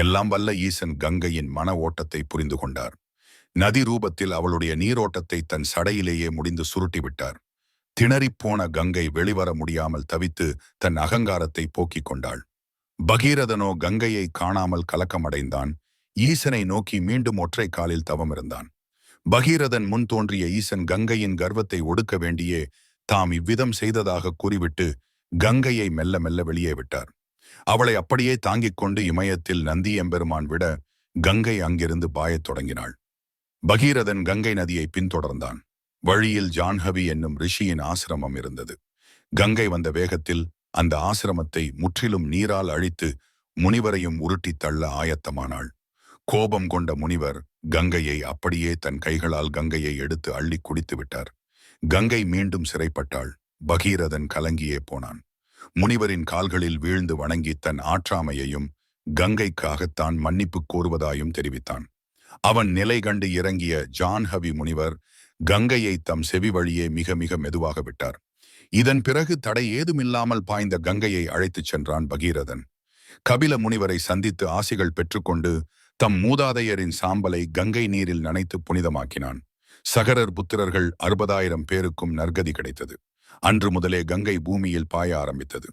எல்லாம் வல்ல ஈசன் கங்கையின் மன ஓட்டத்தை புரிந்து கொண்டார். நதி ரூபத்தில் அவளுடைய நீரோட்டத்தை தன் சடையிலேயே முடிந்து சுருட்டிவிட்டார் திணறிப்போன கங்கை வெளிவர முடியாமல் தவித்து தன் அகங்காரத்தை போக்கிக் கொண்டாள். பகீரதனோ கங்கையை காணாமல் கலக்கமடைந்தான். ஈசனை நோக்கி மீண்டும் ஒற்றை காலில் தவமிருந்தான். பகீரதன் முன் தோன்றிய ஈசன் கங்கையின் கர்வத்தை ஒடுக்க வேண்டியே தாம் இவ்விதம் செய்ததாக கூறிவிட்டு கங்கையை மெல்ல மெல்ல வெளியே விட்டார். அவளை அப்படியே தாங்கிக் கொண்டு இமயத்தில் நந்தி எம்பெருமான் விட கங்கை அங்கிருந்து பாயத் தொடங்கினாள். பகீரதன் கங்கை நதியை பின்தொடர்ந்தான். வழியில் ஜான்ஹவி என்னும் ரிஷியின் ஆசிரமம் இருந்தது. கங்கை வந்த வேகத்தில் அந்த ஆசிரமத்தை முற்றிலும் நீரால் அழித்து முனிவரையும் உருட்டித் தள்ள ஆயத்தமானாள். கோபம் கொண்ட முனிவர் கங்கையை அப்படியே தன் கைகளால் கங்கையை எடுத்து அள்ளி குடித்து விட்டார் கங்கை மீண்டும் சிறைப்பட்டாள். பகீரதன் கலங்கியே போனான். முனிவரின் கால்களில் வீழ்ந்து வணங்கி தன் ஆற்றாமையையும் கங்கைக்காகத்தான் மன்னிப்பு கோருவதாயும் தெரிவித்தான். அவன் நிலை கண்டு இறங்கிய ஜான்ஹவி முனிவர் கங்கையை தம் செவி வழியே மிக மிக மெதுவாக விட்டார். இதன் பிறகு தடை ஏதுமில்லாமல் பாய்ந்த கங்கையை அழைத்துச் சென்றான் பகீரதன். கபில முனிவரை சந்தித்து ஆசிகள் பெற்றுக்கொண்டு தம் மூதாதையரின் சாம்பலை கங்கை நீரில் நனைத்து புனிதமாக்கினான். சகரர் புத்திரர்கள் அறுபதாயிரம் பேருக்கும் நற்கதி கிடைத்தது. அன்று முதலே கங்கை பூமியில் பாய ஆரம்பித்தது.